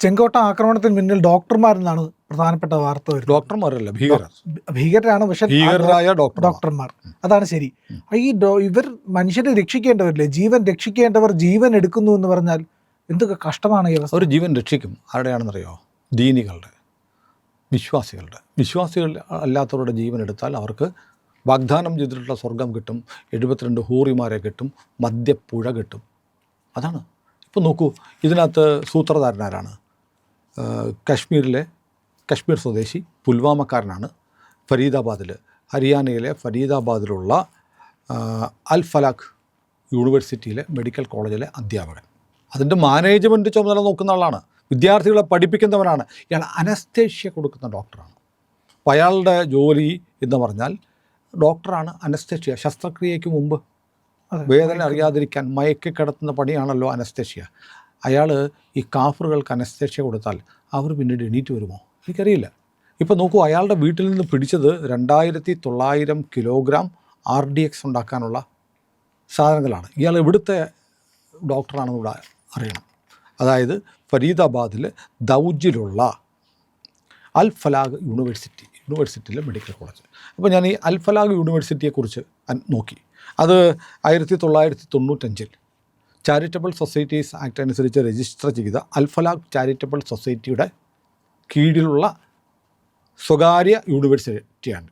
ചെങ്കോട്ട ആക്രമണത്തിന് പിന്നിൽ ഡോക്ടർമാരെന്നാണ് പ്രധാനപ്പെട്ട വാർത്ത വരുന്നത്. ഡോക്ടർമാരല്ല ഭീകരർ. ഭീകരരാണ് പക്ഷെ ഭീകരരായ ഡോക്ടർ ഡോക്ടർമാർ. അതാണ് ശരി. ഈ ഡോ- ഇവർ മനുഷ്യരെ രക്ഷിക്കേണ്ടവരില്ലേ? ജീവൻ രക്ഷിക്കേണ്ടവർ ജീവൻ എടുക്കുന്നു എന്ന് പറഞ്ഞാൽ എന്തൊക്കെ കഷ്ടമാണ് ഈ അവസ്ഥ? ഒരു ജീവൻ രക്ഷിക്കും ആരുടെയാണെന്നറിയോ? ദീനികളുടെ വിശ്വാസികളുടെ. വിശ്വാസികൾ അല്ലാത്തവരുടെ ജീവൻ എടുത്താൽ അവർക്ക് വാഗ്ദാനം ചെയ്തിട്ടുള്ള സ്വർഗം കിട്ടും എഴുപത്തിരണ്ട് ഹൂറിമാരെ കിട്ടും മദ്യപ്പുഴ കിട്ടും. അതാണ്. ഇപ്പോൾ നോക്കൂ ഇതിനകത്ത് സൂത്രധാരനാരാണ്? കാശ്മീരിലെ കാശ്മീർ സ്വദേശി പുൽവാമക്കാരനാണ് ഫരീദാബാദിൽ ഹരിയാനയിലെ ഫരീദാബാദിലുള്ള അൽ ഫലാഖ് യൂണിവേഴ്സിറ്റിയിലെ മെഡിക്കൽ കോളേജിലെ അധ്യാപകൻ. അതിന്റെ മാനേജ്മെന്റ് ചുമതല നോക്കുന്ന ആളാണ്. വിദ്യാർത്ഥികളെ പഠിപ്പിക്കുന്നവനാണ്. ഇയാൾ അനസ്തേഷ്യ കൊടുക്കുന്ന ഡോക്ടറാണ്. അപ്പോൾ അയാളുടെ ജോലി എന്ന് പറഞ്ഞാൽ ഡോക്ടറാണ് അനസ്തേഷ്യ. ശസ്ത്രക്രിയയ്ക്ക് മുമ്പ് വേദന അറിയാതിരിക്കാൻ മയക്കി കിടത്തുന്ന പണിയാണല്ലോ അനസ്തേഷ്യ. അയാൾ ഈ കാഫറുകൾക്ക് അനസ്തേഷ്യ കൊടുത്താൽ അവർ പിന്നീട് എണീറ്റ് വരുമോ? എനിക്കറിയില്ല. ഇപ്പോൾ നോക്കൂ അയാളുടെ വീട്ടിൽ നിന്ന് പിടിച്ചത് രണ്ടായിരത്തി തൊള്ളായിരം കിലോഗ്രാം ആർ ഡി എക്സ് ഉണ്ടാക്കാനുള്ള സാധനങ്ങളാണ്. ഇയാൾ ഇവിടുത്തെ ഡോക്ടറാണെന്ന് ഇവിടെ അറിയണം. അതായത് ഫരീദാബാദിൽ ദൗജിലുള്ള അൽ ഫലാഗ് യൂണിവേഴ്സിറ്റി യൂണിവേഴ്സിറ്റിയിലെ മെഡിക്കൽ കോളേജ്. അപ്പോൾ ഞാൻ ഈ അൽ ഫലാഗ് യൂണിവേഴ്സിറ്റിയെക്കുറിച്ച് നോക്കി. അത് ആയിരത്തി തൊള്ളായിരത്തി തൊണ്ണൂറ്റഞ്ചിൽ ചാരിറ്റബിൾ സൊസൈറ്റീസ് ആക്ട് അനുസരിച്ച് രജിസ്റ്റർ ചെയ്ത അൽഫലാഖ് ചാരിറ്റബിൾ സൊസൈറ്റിയുടെ കീഴിലുള്ള സ്വകാര്യ യൂണിവേഴ്സിറ്റിയാണ്.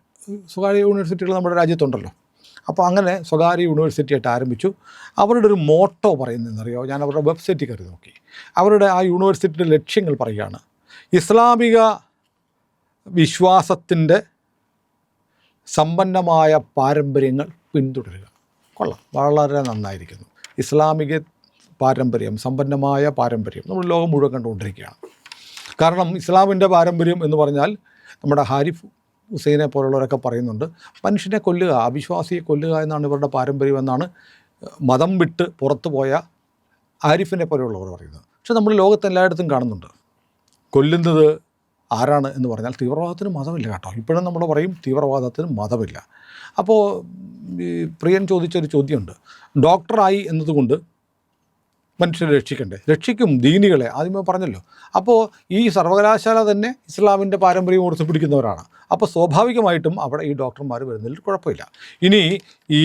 സ്വകാര്യ യൂണിവേഴ്സിറ്റികൾ നമ്മുടെ രാജ്യത്തുണ്ടല്ലോ. അപ്പോൾ അങ്ങനെ സ്വകാര്യ യൂണിവേഴ്സിറ്റിയായിട്ട് ആരംഭിച്ചു. അവരുടെ ഒരു മോട്ടോ പറയുന്നതെന്നറിയോ? ഞാൻ അവരുടെ വെബ്സൈറ്റിൽ കയറി നോക്കി. അവരുടെ ആ യൂണിവേഴ്സിറ്റിയുടെ ലക്ഷ്യങ്ങൾ പറയുകയാണ്. ഇസ്ലാമിക വിശ്വാസത്തിന്റെ സമ്പന്നമായ പാരമ്പര്യങ്ങൾ പിന്തുടരുക. കൊള്ളാം. വളരെ നന്നായിരിക്കുന്നു. ഇസ്ലാമിക പാരമ്പര്യം സമ്പന്നമായ പാരമ്പര്യം നമ്മൾ ലോകം മുഴുവൻ കണ്ടുകൊണ്ടിരിക്കുകയാണ്. കാരണം ഇസ്ലാമിന്റെ പാരമ്പര്യം എന്ന് പറഞ്ഞാൽ നമ്മുടെ ഹാരിഫ് ഹുസൈനെ പോലുള്ളവരൊക്കെ പറയുന്നുണ്ട് മനുഷ്യനെ കൊല്ലുക അവിശ്വാസിയെ കൊല്ലുക എന്നാണ് ഇവരുടെ പാരമ്പര്യം എന്നാണ് മതം വിട്ട് പുറത്തു പോയ ആരിഫിനെ പോലെയുള്ളവർ പറയുന്നത്. പക്ഷെ നമ്മൾ ലോകത്ത് എല്ലായിടത്തും കാണുന്നുണ്ട്. കൊല്ലുന്നത് ആരാണ് എന്ന് പറഞ്ഞാൽ തീവ്രവാദത്തിന് മതമില്ല കേട്ടോ. ഇപ്പോഴും നമ്മൾ പറയും തീവ്രവാദത്തിന് മതമില്ല. അപ്പോൾ പ്രിയൻ ചോദിച്ചൊരു ചോദ്യമുണ്ട്. ഡോക്ടറായി എന്നതുകൊണ്ട് മനുഷ്യരെ രക്ഷിക്കണ്ടേ? രക്ഷിക്കും ദീനികളെ ആദ്യമേ പറഞ്ഞല്ലോ. അപ്പോൾ ഈ സർവകലാശാല തന്നെ ഇസ്ലാമിന്റെ പാരമ്പര്യം ഓർത്ത് പിടിക്കുന്നവരാണ്. അപ്പോൾ സ്വാഭാവികമായിട്ടും അവിടെ ഈ ഡോക്ടർമാർ വരുന്നതിൽ കുഴപ്പമില്ല. ഇനി ഈ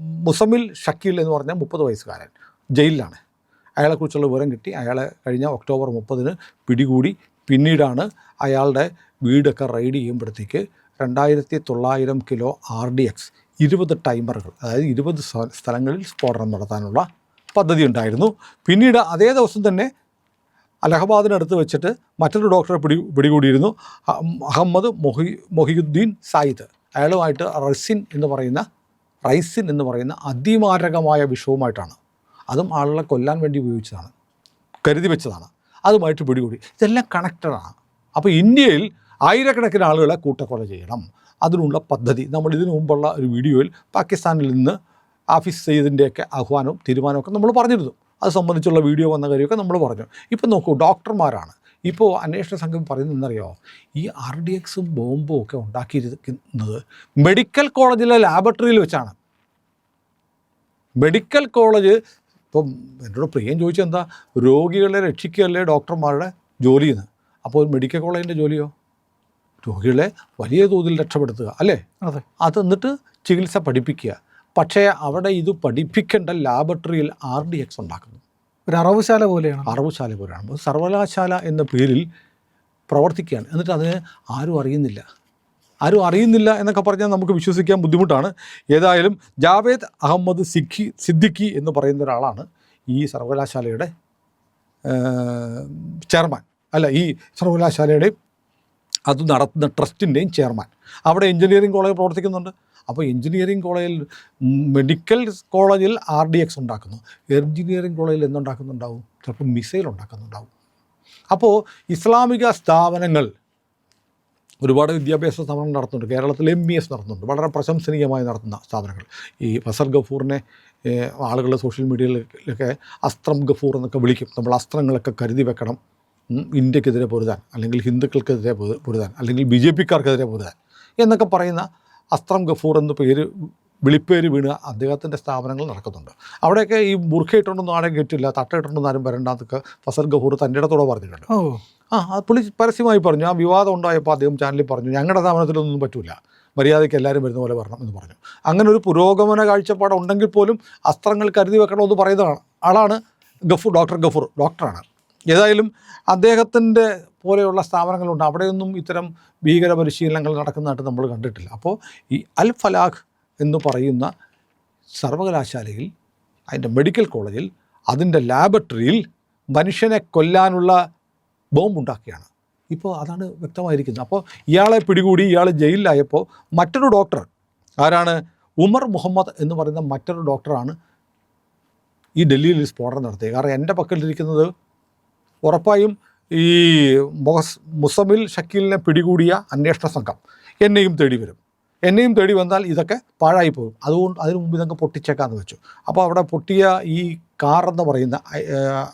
മുസമിൽ ഷക്കീൽ എന്ന് പറഞ്ഞ മുപ്പത് വയസ്സുകാരൻ ജയിലിലാണ്. അയാളെക്കുറിച്ചുള്ള വിവരം കിട്ടി. അയാളെ കഴിഞ്ഞ ഒക്ടോബർ മുപ്പതിന് പിടികൂടി. പിന്നീടാണ് അയാളുടെ വീടൊക്കെ റെയ്ഡ് ചെയ്യുമ്പോഴത്തേക്ക് രണ്ടായിരത്തി തൊള്ളായിരം കിലോ ആർ ഡി എക്സ് ഇരുപത് ടൈമറുകൾ അതായത് ഇരുപത് സ്ഥ- സ്ഥലങ്ങളിൽ സ്ഫോടനം നടത്താനുള്ള പദ്ധതി ഉണ്ടായിരുന്നു. പിന്നീട് അതേ ദിവസം തന്നെ അലഹബാദിനടുത്ത് വെച്ചിട്ട് മറ്റൊരു ഡോക്ടറെ പിടി പിടികൂടിയിരുന്നു അഹ് അഹമ്മദ് മൊഹി മൊഹിയുദ്ദീൻ സായിദ്. അയാളുമായിട്ട് റസിൻ എന്ന് പറയുന്ന റൈസിൻ എന്ന് പറയുന്ന അതിമാരകമായ വിഷവുമായിട്ടാണ്. അതും ആളുകളെ കൊല്ലാൻ വേണ്ടി ഉപയോഗിച്ചതാണ് കരുതി വെച്ചതാണ്. അതുമായിട്ട് പിടികൂടി. ഇതെല്ലാം കണക്റ്റഡാണ്. അപ്പോൾ ഇന്ത്യയിൽ ആയിരക്കണക്കിന് ആളുകളെ കൂട്ടക്കൊല ചെയ്യണം. അതിനുള്ള പദ്ധതി. നമ്മൾ ഇതിനു മുമ്പുള്ള ഒരു വീഡിയോയിൽ പാകിസ്ഥാനിൽ നിന്ന് ആഫീസ് സെയ്ദിന്റെയൊക്കെ ആഹ്വാനവും തീരുമാനമൊക്കെ നമ്മൾ പറഞ്ഞിരുന്നു. അത് സംബന്ധിച്ചുള്ള വീഡിയോ വന്ന കാര്യമൊക്കെ നമ്മൾ പറഞ്ഞു. ഇപ്പം നോക്കൂ ഡോക്ടർമാരാണ്. ഇപ്പോൾ അന്വേഷണ സംഘം പറയുന്നതെന്നറിയോ ഈ ആർ ഡി എക്സും ബോംബും ഒക്കെ ഉണ്ടാക്കിയിരിക്കുന്നത് മെഡിക്കൽ കോളേജിലെ ലാബറട്ടറിയിൽ വെച്ചാണ്. മെഡിക്കൽ കോളേജ് ഇപ്പം എന്നോട് പ്രിയം ചോദിച്ചെന്താ രോഗികളെ രക്ഷിക്കുകയല്ലേ ഡോക്ടർമാരുടെ ജോലിയെന്ന്. അപ്പോൾ മെഡിക്കൽ കോളേജിന്റെ ജോലിയോ? രോഗികളെ വലിയ തോതിൽ രക്ഷപ്പെടുത്തുക അല്ലേ? അതെ. അത് എന്നിട്ട് ചികിത്സ പഠിപ്പിക്കുക. പക്ഷേ അവിടെ ഇത് പഠിപ്പിക്കേണ്ട ലാബറട്ടറിയിൽ ആർ ഡി എക്സ് ഉണ്ടാക്കുന്നു. ഒരു അറവുശാല പോലെയാണ്. അറവുശാല പോലെയാണ്. സർവകലാശാല എന്ന പേരിൽ പ്രവർത്തിക്കുകയാണ്. എന്നിട്ട് അതിന് ആരും അറിയുന്നില്ല. ആരും അറിയുന്നില്ല എന്നൊക്കെ പറഞ്ഞാൽ നമുക്ക് വിശ്വസിക്കാൻ ബുദ്ധിമുട്ടാണ്. ഏതായാലും ജാവേദ് അഹമ്മദ് സിഖി സിദ്ദിഖി എന്ന് പറയുന്ന ഒരാളാണ് ഈ സർവകലാശാലയുടെ ചെയർമാൻ. അല്ല ഈ സർവകലാശാലയുടെ അത് നടത്തുന്ന ട്രസ്റ്റിന്റെയും ചെയർമാൻ. അവിടെ എഞ്ചിനീയറിംഗ് കോളേജ് പ്രവർത്തിക്കുന്നുണ്ട്. അപ്പോൾ എഞ്ചിനീയറിംഗ് കോളേജിൽ മെഡിക്കൽ കോളേജിൽ ആർ ഡി എക്സ് ഉണ്ടാക്കുന്നു. എഞ്ചിനീയറിംഗ് കോളേജിൽ എന്തുണ്ടാക്കുന്നുണ്ടാവും? ചിലപ്പോൾ മിസൈൽ ഉണ്ടാക്കുന്നുണ്ടാവും. അപ്പോൾ ഇസ്ലാമിക സ്ഥാപനങ്ങൾ ഒരുപാട് വിദ്യാഭ്യാസ സ്ഥാപനങ്ങൾ നടത്തുന്നുണ്ട്. കേരളത്തിൽ എം ബി എസ് നടത്തുന്നുണ്ട്. വളരെ പ്രശംസനീയമായി നടത്തുന്ന സ്ഥാപനങ്ങൾ. ഈ ഫസൽ ഗഫൂറിനെ ആളുകൾ സോഷ്യൽ മീഡിയയിലൊക്കെ അസ്ത്രം ഗഫൂർ എന്നൊക്കെ വിളിക്കും. നമ്മൾ അസ്ത്രങ്ങളൊക്കെ കരുതി വെക്കണം. ഇന്ത്യക്കെതിരെ പൊരുതാൻ അല്ലെങ്കിൽ ഹിന്ദുക്കൾക്കെതിരെ പൊരു- പൊരുതാൻ അല്ലെങ്കിൽ ബി ജെ പിക്കാർക്കെതിരെ പൊരുതാൻ എന്നൊക്കെ പറയുന്ന അസ്ത്രം ഗഫൂർ എന്ന പേര് വിളിപ്പേര് വീണ് അദ്ദേഹത്തിന്റെ സ്ഥാപനങ്ങൾ നടക്കുന്നുണ്ട്. അവിടെയൊക്കെ ഈ ബുർഖയിട്ടൊന്നും ആരെയും കയറ്റില്ല ഇട്ടുണ്ടെന്ന് ആരും വരണ്ടെന്നൊക്കെ ഫസൽ ഗഫൂർ തന്റെ ഇടത്തോടെ പറഞ്ഞിട്ടുണ്ട്. ഓ. ആ അത് പുള്ളി പരസ്യമായി പറഞ്ഞു ആ വിവാദം ഉണ്ടായപ്പോൾ അദ്ദേഹം ചാനലിൽ പറഞ്ഞു ഞങ്ങളുടെ സ്ഥാപനത്തിലൊന്നും പറ്റില്ല മര്യാദയ്ക്ക് എല്ലാവരും വരുന്ന പോലെ വരണം എന്ന് പറഞ്ഞു. അങ്ങനെ ഒരു പുരോഗമന കാഴ്ചപ്പാടുണ്ടെങ്കിൽ പോലും അസ്ത്രങ്ങൾ കരുതി വെക്കണമെന്ന് പറയുന്ന ആളാണ് ഗഫൂർ ഡോക്ടർ ഗഫൂർ ഡോക്ടറാണ്. ഏതായാലും അദ്ദേഹത്തിന്റെ പോലെയുള്ള സ്ഥാപനങ്ങളുണ്ട്. അവിടെയൊന്നും ഇത്തരം ഭീകര പരിശീലനങ്ങൾ നടക്കുന്നതായിട്ട് നമ്മൾ കണ്ടിട്ടില്ല. അപ്പോൾ ഈ അൽ ഫലാഖ് എന്ന് പറയുന്ന സർവകലാശാലയിൽ അതിന്റെ മെഡിക്കൽ കോളേജിൽ അതിന്റെ ലാബറട്ടറിയിൽ മനുഷ്യനെ കൊല്ലാനുള്ള ബോംബുണ്ടാക്കിയാണ്. ഇപ്പോൾ അതാണ് വ്യക്തമായിരിക്കുന്നത്. അപ്പോൾ ഇയാളെ പിടികൂടി ഇയാൾ ജയിലിലായപ്പോൾ മറ്റൊരു ഡോക്ടർ ആരാണ്? ഉമർ മുഹമ്മദ് എന്ന് പറയുന്ന മറ്റൊരു ഡോക്ടറാണ് ഈ ഡൽഹിയിൽ സ്ഫോടനം നടത്തിയത്. കാരണം എന്റെ പക്കലിരിക്കുന്നത് ഉറപ്പായും ഈ മൊഹസ് മുസമിൽ ഷക്കീലിനെ പിടികൂടിയ അന്വേഷണ സംഘം എന്നെയും തേടി വരും. എന്നെയും തേടി വന്നാൽ ഇതൊക്കെ പാഴായി പോകും. അതുകൊണ്ട് അതിനു മുമ്പ് ഇതൊക്കെ പൊട്ടിച്ചേക്കാന്ന് വെച്ചു. അപ്പോൾ അവിടെ പൊട്ടിയ ഈ കാർ എന്ന് പറയുന്ന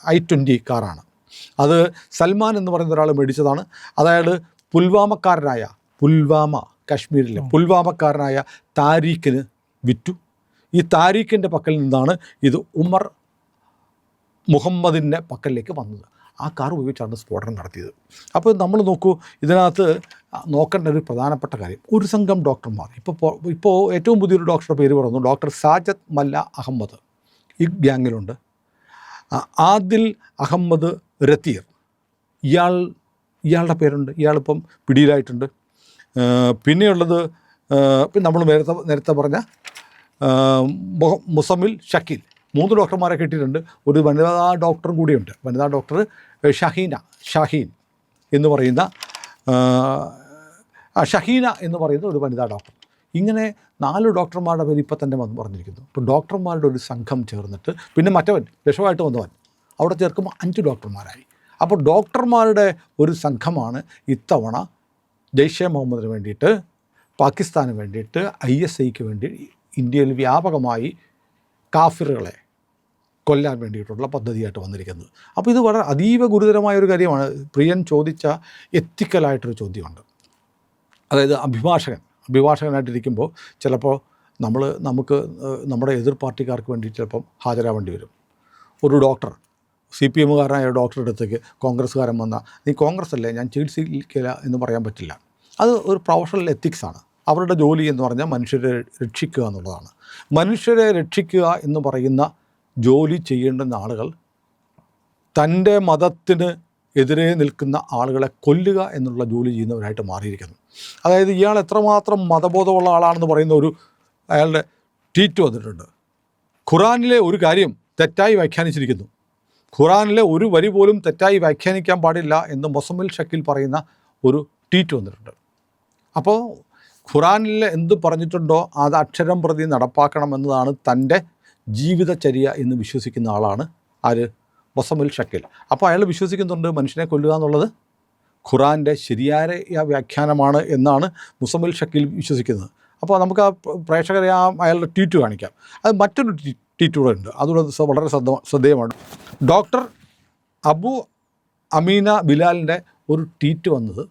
ഐ ട്വന്റി കാറാണ്. അത് സൽമാൻ എന്ന് പറയുന്ന ഒരാൾ മേടിച്ചതാണ്. അതായത് പുൽവാമക്കാരനായ പുൽവാമ കാശ്മീരിലെ പുൽവാമക്കാരനായ താരീഖിന് വിറ്റു. ഈ താരീഖിന്റെ പക്കൽ നിന്നാണ് ഇത് ഉമർ മുഹമ്മദിന്റെ പക്കലിലേക്ക് വന്നത്. ആ കാർ ഉപയോഗിച്ചാണ് സ്ഫോടനം നടത്തിയത്. അപ്പോൾ നമ്മൾ നോക്കൂ ഇതിനകത്ത് നോക്കേണ്ട ഒരു പ്രധാനപ്പെട്ട കാര്യം ഒരു സംഘം ഡോക്ടർമാർ. ഇപ്പോൾ ഇപ്പോൾ ഏറ്റവും പുതിയൊരു ഡോക്ടറുടെ പേര് പറഞ്ഞു ഡോക്ടർ സാജദ് മല്ല അഹമ്മദ്. ഈ ഗ്യാങ്ങിലുണ്ട്. ആദിൽ അഹമ്മദ് രത്തീർ. ഇയാൾ ഇയാളുടെ പേരുണ്ട് ഇയാളിപ്പം പിടിയിലായിട്ടുണ്ട്. പിന്നെയുള്ളത് നമ്മൾ നേരത്തെ നേരത്തെ പറഞ്ഞ മുസമിൽ ഷക്കീൽ. മൂന്ന് ഡോക്ടർമാരെ കിട്ടിയിട്ടുണ്ട്. ഒരു വനിതാ ഡോക്ടറും കൂടിയുണ്ട്. വനിതാ ഡോക്ടർ ഷഹീന ഷഹീൻ എന്ന് പറയുന്ന ഷഹീന എന്ന് പറയുന്ന ഒരു വനിതാ ഡോക്ടർ. ഇങ്ങനെ നാല് ഡോക്ടർമാരുടെ പേര് ഇപ്പം തന്നെ വന്ന് പറഞ്ഞിരിക്കുന്നു. ഇപ്പോൾ ഡോക്ടർമാരുടെ ഒരു സംഘം ചേർന്നിട്ട് പിന്നെ മറ്റവൻ വിഷമായിട്ട് വന്നവൻ അവിടെ ചേർക്കുമ്പോൾ അഞ്ച് ഡോക്ടർമാരായി. അപ്പോൾ ഡോക്ടർമാരുടെ ഒരു സംഘമാണ് ഇത്തവണ ജയ്ഷെ മുഹമ്മദിന് വേണ്ടിയിട്ട് പാകിസ്ഥാന് വേണ്ടിയിട്ട് ഐ എസ് ഐക്ക് വേണ്ടി ഇന്ത്യയിൽ വ്യാപകമായി കാഫിറുകളെ കൊല്ലാൻ വേണ്ടിയിട്ടുള്ള പദ്ധതിയായിട്ട് വന്നിരിക്കുന്നത്. അപ്പോൾ ഇത് വളരെ അതീവ ഗുരുതരമായ ഒരു കാര്യമാണ്. പ്രിയൻ ചോദിച്ച എത്തിക്കലായിട്ടൊരു ചോദ്യമുണ്ട്. അതായത് അഭിഭാഷകൻ അഭിഭാഷകനായിട്ടിരിക്കുമ്പോൾ ചിലപ്പോൾ നമ്മൾ നമുക്ക് നമ്മുടെ എതിർ പാർട്ടിക്കാർക്ക് വേണ്ടി ചിലപ്പം ഹാജരാവേണ്ടി വരും. ഒരു ഡോക്ടർ സി പി എമ്മുകാരനായ ഡോക്ടറുടെ അടുത്തേക്ക് കോൺഗ്രസ്സുകാരൻ വന്നാൽ നീ കോൺഗ്രസ് അല്ലേ ഞാൻ ചികിത്സിക്കില്ല എന്ന് പറയാൻ പറ്റില്ല. അത് ഒരു പ്രൊഫഷണൽ എത്തിക്സാണ് അവരുടെ ജോലി എന്ന് പറഞ്ഞാൽ മനുഷ്യരെ രക്ഷിക്കുക എന്നുള്ളതാണ്. മനുഷ്യരെ രക്ഷിക്കുക എന്ന് പറയുന്ന ജോലി ചെയ്യേണ്ടുന്ന ആളുകൾ തന്റെ മതത്തിന് എതിരെ നിൽക്കുന്ന ആളുകളെ കൊല്ലുക എന്നുള്ള ജോലി ചെയ്യുന്നവരായിട്ട് മാറിയിരിക്കുന്നു. അതായത് ഇയാൾ എത്രമാത്രം മതബോധമുള്ള ആളാണെന്ന് പറയുന്ന ഒരു അയാളുടെ ട്വീറ്റ് വന്നിട്ടുണ്ട്. ഖുറാനിലെ ഒരു കാര്യം തെറ്റായി വ്യാഖ്യാനിച്ചിരിക്കുന്നു. ഖുറാനിലെ ഒരു വരി പോലും തെറ്റായി വ്യാഖ്യാനിക്കാൻ പാടില്ല എന്ന് മൊസമിൽ ഷക്കിൽ പറയുന്ന ഒരു ട്വീറ്റ് വന്നിട്ടുണ്ട്. അപ്പോൾ ഖുറാനിൽ എന്ത് പറഞ്ഞിട്ടുണ്ടോ അത് അക്ഷരം പ്രതി നടപ്പാക്കണമെന്നതാണ് തന്റെ ജീവിതചര്യ എന്ന് വിശ്വസിക്കുന്ന ആളാണ് ആര്? വസമുൽ ഷക്കിൽ. അപ്പോൾ അയാൾ വിശ്വസിക്കുന്നുണ്ട് മനുഷ്യനെ കൊല്ലുക എന്നുള്ളത്? ഖുറാന്റെ ശരിയായ വ്യാഖ്യാനമാണ് എന്നാണ് മുസമുൽ ഷക്കിൽ വിശ്വസിക്കുന്നത്. അപ്പോൾ നമുക്ക് ആ പ്രേക്ഷകരെ ആ അയാളുടെ ട്വീറ്റ് കാണിക്കാം. അത് മറ്റൊരു ട്വീ- ട്വീറ്റ് കൂടെ ഉണ്ട്. അതുകൂടെ വളരെ ശ്രദ്ധ ശ്രദ്ധേയമാണ്. ഡോക്ടർ അബു അമീന ബിലാലിന്റെ ഒരു ട്വീറ്റ് വന്നത്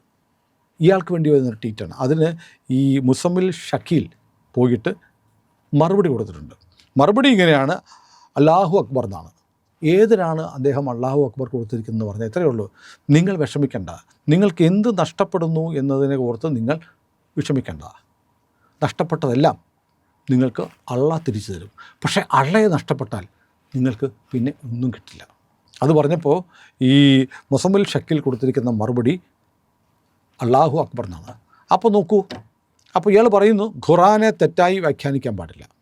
ഇയാൾക്ക് വേണ്ടി വരുന്നൊരു ട്വീറ്റാണ്. അതിന് ഈ മുസമ്മിൽ ഷക്കീൽ പോയിട്ട് മറുപടി കൊടുത്തിട്ടുണ്ട്. മറുപടി ഇങ്ങനെയാണ്. അല്ലാഹു അക്ബർ എന്നാണ്. ഏതിനാണ് അദ്ദേഹം അള്ളാഹു അക്ബർ കൊടുത്തിരിക്കുന്നത് പറഞ്ഞാൽ ഇത്രയേ ഉള്ളൂ. നിങ്ങൾ വിഷമിക്കേണ്ട. നിങ്ങൾക്ക് എന്ത് നഷ്ടപ്പെടുന്നു എന്നതിനെ ഓർത്ത് നിങ്ങൾ വിഷമിക്കേണ്ട. നഷ്ടപ്പെട്ടതെല്ലാം നിങ്ങൾക്ക് അള്ള തിരിച്ചു തരും. പക്ഷേ അള്ളയെ നഷ്ടപ്പെട്ടാൽ നിങ്ങൾക്ക് പിന്നെ ഒന്നും കിട്ടില്ല. അത് പറഞ്ഞപ്പോൾ ഈ മുസമ്മിൽ ഷക്കിൽ കൊടുത്തിരിക്കുന്ന മറുപടി അള്ളാഹു അക്ബർ എന്നാണ്. അപ്പോൾ നോക്കൂ. അപ്പോൾ ഇയാൾ പറയുന്നു ഖുറാനെ തെറ്റായി വ്യാഖ്യാനിക്കാൻ പാടില്ല.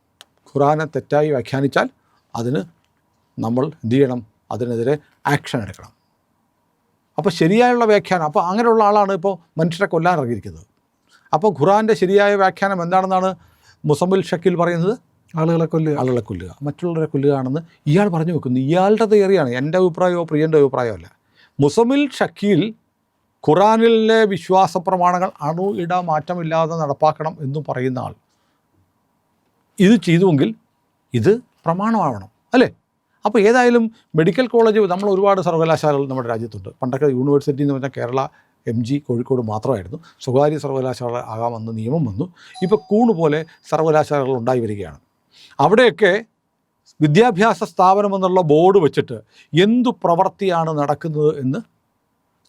ഖുറാനെ തെറ്റായി വ്യാഖ്യാനിച്ചാൽ അതിന് നമ്മൾ എന്ത് ചെയ്യണം? അതിനെതിരെ ആക്ഷൻ എടുക്കണം. അപ്പോൾ ശരിയായുള്ള വ്യാഖ്യാനം അപ്പോൾ അങ്ങനെയുള്ള ആളാണ് ഇപ്പോൾ മനുഷ്യരെ കൊല്ലാൻ ഇറങ്ങിയിരിക്കുന്നത്. അപ്പോൾ ഖുറാന്റെ ശരിയായ വ്യാഖ്യാനം എന്താണെന്നാണ് മുസമ്മിൽ ഷക്കിൽ പറയുന്നത്? ആളുകളെ കൊല്ലുക. ആളുകളെ കൊല്ലുക. മറ്റുള്ളവരെ കൊല്ലുകയാണെന്ന് ഇയാൾ പറഞ്ഞു വെക്കുന്നു. ഇയാളുടെ തിയറിയാണ് എന്റെ അഭിപ്രായമോ പ്രിയന്റെ അഭിപ്രായമോ അല്ല. മുസമിൽ ഷക്കീൽ ഖുറാനിലെ വിശ്വാസ പ്രമാണങ്ങൾ അണു ഇട മാറ്റമില്ലാതെ നടപ്പാക്കണം എന്ന് പറയുന്ന ആൾ. ഇത് ചെയ്തുവെങ്കിൽ ഇത് പ്രമാണമാവണം അല്ലേ? അപ്പോൾ ഏതായാലും മെഡിക്കൽ കോളേജ് നമ്മൾ ഒരുപാട് സർവകലാശാലകൾ നമ്മുടെ രാജ്യത്തുണ്ട്. പണ്ടൊക്കെ യൂണിവേഴ്സിറ്റി എന്ന് പറഞ്ഞാൽ കേരള എം ജി കോഴിക്കോട് മാത്രമായിരുന്നു. സ്വകാര്യ സർവകലാശാല ആകാമെന്ന് നിയമം വന്നു. ഇപ്പോൾ കൂണ് പോലെ സർവകലാശാലകൾ ഉണ്ടായി വരികയാണ്. അവിടെയൊക്കെ വിദ്യാഭ്യാസ സ്ഥാപനമെന്നുള്ള ബോർഡ് വെച്ചിട്ട് എന്തു പ്രവൃത്തിയാണ് നടക്കുന്നത് എന്ന്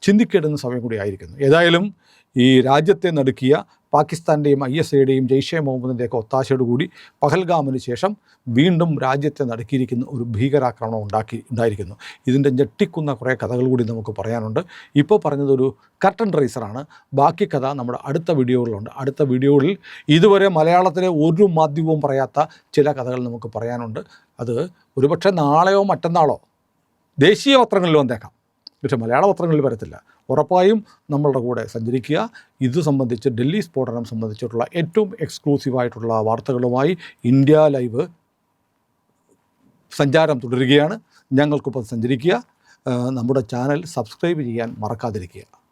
ചിന്തിക്കേണ്ടുന്ന സമയം കൂടി ആയിരിക്കുന്നു. ഏതായാലും ഈ രാജ്യത്തെ നടുക്കിയ പാകിസ്ഥാന്റെയും ഐ എസ് ഐയുടെയും ജെയ്ഷെ മുഹമ്മദിന്റെയൊക്കെ ഒത്താശയോട് കൂടി പഹൽഗാമിന് ശേഷം വീണ്ടും രാജ്യത്തെ നടുക്കിയിരിക്കുന്ന ഒരു ഭീകരാക്രമണം ഉണ്ടാക്കി ഉണ്ടായിരിക്കുന്നു. ഇതിന്റെ ഞെട്ടിക്കുന്ന കുറേ കഥകൾ കൂടി നമുക്ക് പറയാനുണ്ട്. ഇപ്പോൾ പറഞ്ഞതൊരു കർട്ടൻ റൈസറാണ്. ബാക്കി കഥ നമ്മുടെ അടുത്ത വീഡിയോകളിലുണ്ട്. അടുത്ത വീഡിയോകളിൽ ഇതുവരെ മലയാളത്തിലെ ഒരു മാധ്യമവും പറയാത്ത ചില കഥകൾ നമുക്ക് പറയാനുണ്ട്. അത് ഒരുപക്ഷെ നാളെയോ മറ്റന്നാളോ ദേശീയ പത്രങ്ങളിൽ വന്നേക്കാം. പക്ഷേ മലയാള പത്രങ്ങളിൽ വരത്തില്ല. ഉറപ്പായും നമ്മളുടെ കൂടെ സഞ്ചരിക്കുക. ഇത് സംബന്ധിച്ച് ഡൽഹി സ്ഫോടനം സംബന്ധിച്ചിട്ടുള്ള ഏറ്റവും എക്സ്ക്ലൂസീവായിട്ടുള്ള വാർത്തകളുമായി ഇന്ത്യ ലൈവ് സഞ്ചാരം തുടരുകയാണ്. ഞങ്ങൾക്കൊപ്പം സഞ്ചരിക്കുക. നമ്മുടെ ചാനൽ സബ്സ്ക്രൈബ് ചെയ്യാൻ മറക്കാതിരിക്കുക.